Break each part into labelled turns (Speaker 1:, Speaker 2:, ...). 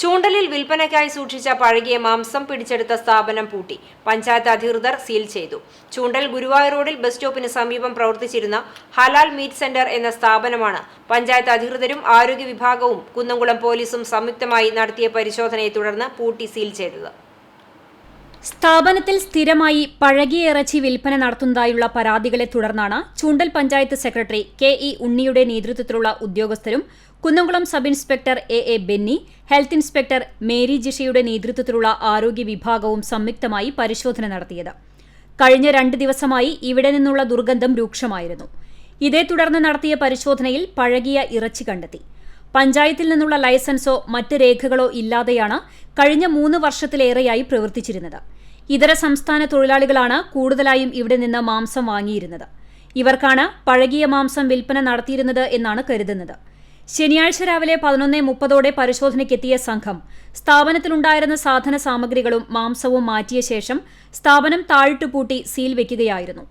Speaker 1: ചൂണ്ടലിൽ വിൽപ്പനയ്ക്കായി സൂക്ഷിച്ച പഴകിയ മാംസം പിടിച്ചെടുത്ത സ്ഥാപനം പൂട്ടി. പഞ്ചായത്ത് അധികൃതർ സീൽ ചെയ്തു. ചൂണ്ടൽ ഗുരുവായൂർ റോഡിൽ ബസ് സ്റ്റോപ്പിന് സമീപം പ്രവർത്തിച്ചിരുന്ന ഹലാൽ മീറ്റ് സെന്റർ എന്ന സ്ഥാപനമാണ് പഞ്ചായത്ത് അധികൃതരും ആരോഗ്യ വിഭാഗവും കുന്നംകുളം പോലീസും സംയുക്തമായി നടത്തിയ പരിശോധനയെ തുടർന്ന് പൂട്ടി സീൽ ചെയ്തത്.
Speaker 2: സ്ഥാപനത്തിൽ സ്ഥിരമായി പഴകിയ ഇറച്ചി വിൽപ്പന നടത്തുന്നതായുള്ള പരാതികളെ തുടർന്നാണ് Choondal panchayat secretary K E ഉണ്ണിയുടെ നേതൃത്വത്തിലുള്ള ഉദ്യോഗസ്ഥരും Kunnamkulam sub inspector A A Benny health inspector Mary ജിഷയുടെ നേതൃത്വത്തിലുള്ള ആരോഗ്യ വിഭാഗവും സംയുക്തമായി പരിശോധന നടത്തിയത്. കഴിഞ്ഞ രണ്ട് ദിവസമായി ഇവിടെ നിന്നുള്ള ദുർഗന്ധം രൂക്ഷമായിരുന്നു. ഇതേ തുടർന്ന് നടത്തിയ പരിശോധനയിൽ പഴകിയ ഇറച്ചി കണ്ടെത്തി. പഞ്ചായത്തിൽ നിന്നുള്ള ലൈസൻസോ മറ്റ് രേഖകളോ ഇല്ലാതെയാണ് കഴിഞ്ഞ മൂന്ന് വർഷത്തിലേറെയായി പ്രവർത്തിച്ചിരുന്നത്. ഇതര സംസ്ഥാന തൊഴിലാളികളാണ് കൂടുതലായും ഇവിടെ നിന്ന് മാംസം വാങ്ങിയിരുന്നത്. ഇവർക്കാണ് പഴകിയ മാംസം വിൽപ്പന നടത്തിയിരുന്നത് എന്നാണ് കരുതുന്നത്. ശനിയാഴ്ച രാവിലെ പതിനൊന്ന് മുപ്പതോടെ പരിശോധനയ്ക്കെത്തിയ സംഘം സ്ഥാപനത്തിലുണ്ടായിരുന്ന സാധന സാമഗ്രികളും മാംസവും മാറ്റിയ ശേഷം സ്ഥാപനം താഴിട്ടുപൂട്ടി സീൽ വെക്കുകയായിരുന്നു.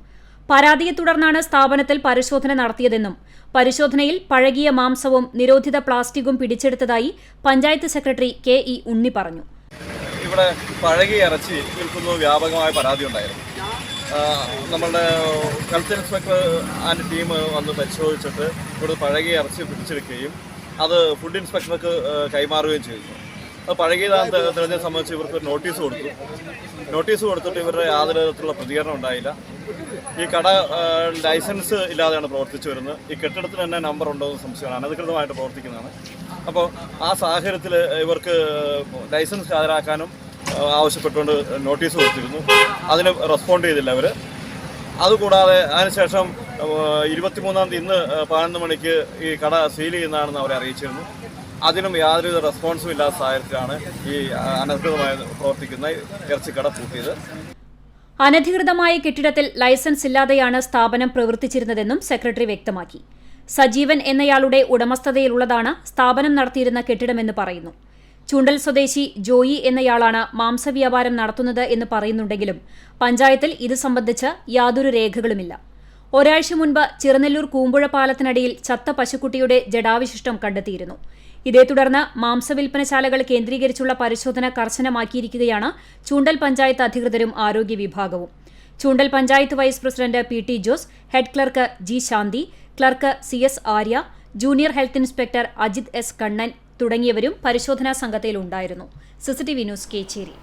Speaker 2: പരാതിയെ തുടർന്നാണ് സ്ഥാപനത്തിൽ പരിശോധന നടത്തിയതെന്നും പരിശോധനയിൽ പഴകിയ മാംസവും നിരോധിത പ്ലാസ്റ്റിക്കും പിടിച്ചെടുത്തതായി panchayat secretary K E Unni പറഞ്ഞു.
Speaker 3: ഇവിടെ പഴകിയ ഇറച്ചി വിൽക്കുന്നു വ്യാപകമായ പരാതി ഉണ്ടായിരുന്നു. നമ്മളുടെ ഹെൽത്ത് ഇൻസ്പെക്ടർ ആൻഡ് ടീം വന്ന് പരിശോധിച്ചിട്ട് ഇവിടെ പഴകിയ ഇറച്ചി പിടിച്ചെടുക്കുകയും അത് ഫുഡ് ഇൻസ്പെക്ടർക്ക് കൈമാറുകയും ചെയ്തു. പഴകിയതാണെന്ന് തെ- തെളിഞ്ഞത് സംബന്ധിച്ച് ഇവർക്ക് നോട്ടീസ് കൊടുത്തു. നോട്ടീസ് കൊടുത്തിട്ട് ഇവരുടെ യാതൊരു തരത്തിലുള്ള പ്രതികരണം ഉണ്ടായില്ല. ഈ കട ലൈസൻസ് ഇല്ലാതെയാണ് പ്രവർത്തിച്ചു വരുന്നത്. ഈ കെട്ടിടത്തിന് തന്നെ നമ്പർ ഉണ്ടോ എന്ന് സംശയമാണ്. അനധികൃതമായിട്ട് പ്രവർത്തിക്കുന്നതാണ്. അപ്പോൾ ആ സാഹചര്യത്തിൽ ഇവർക്ക് ലൈസൻസ് ഹാജരാക്കാനും ആവശ്യപ്പെട്ടുകൊണ്ട് നോട്ടീസ് കൊടുത്തിരുന്നു. അതിന് റെസ്പോണ്ട് ചെയ്തില്ല അവർ അതുകൂടാതെ അതിനുശേഷം ഇരുപത്തിമൂന്നാം തീയതി ഇന്ന് പതിനൊന്ന് മണിക്ക് ഈ കട സീൽ ചെയ്യുന്നതാണെന്ന് അവരെ അറിയിച്ചിരുന്നു. അതിനും യാതൊരുവിധ റെസ്പോൺസും ഇല്ലാത്ത സാഹചര്യത്തിലാണ് ഈ അനധികൃതമായി പ്രവർത്തിക്കുന്ന ഇറച്ചിക്കട പൂട്ടിയത്.
Speaker 2: അനധികൃതമായ കെട്ടിടത്തിൽ ലൈസൻസ് ഇല്ലാതെയാണ് സ്ഥാപനം പ്രവർത്തിച്ചിരുന്നതെന്നും സെക്രട്ടറി വ്യക്തമാക്കി. സജീവൻ എന്നയാളുടെ ഉടമസ്ഥതയിലുള്ളതാണ് സ്ഥാപനം നടത്തിയിരുന്ന കെട്ടിടമെന്ന് പറയുന്നു. ചുണ്ടൽ സ്വദേശി ജോയി എന്നയാളാണ് മാംസവ്യാപാരം നടത്തുന്നത് എന്ന് പറയുന്നുണ്ടെങ്കിലും പഞ്ചായത്തിൽ ഇത് സംബന്ധിച്ച് യാതൊരു രേഖകളുമില്ല. ഒരാഴ്ച മുൻപ് ചിറനെല്ലൂർ കൂമ്പുഴ പാലത്തിനടിയിൽ ചത്ത പശുക്കുട്ടിയുടെ ജഡാവിശിഷ്ടം കണ്ടെത്തിയിരുന്നു. ഇതേ തുടർന്ന് മാംസവിൽപ്പനശാലകൾ കേന്ദ്രീകരിച്ചുള്ള പരിശോധന കർശനമാക്കിയിരിക്കുകയാണ് ചൂണ്ടൽ പഞ്ചായത്ത് അധികൃതരും ആരോഗ്യ വിഭാഗവും. Choondal panchayat vice president P T Jose head clerk G Shanthi clerk C S Arya junior health inspector Ajith S Kannan തുടങ്ങിയവരും പരിശോധനാ സംഘത്തിലുണ്ടായിരുന്നു സിസിടിവി ന്യൂസ് കേച്ചേരി.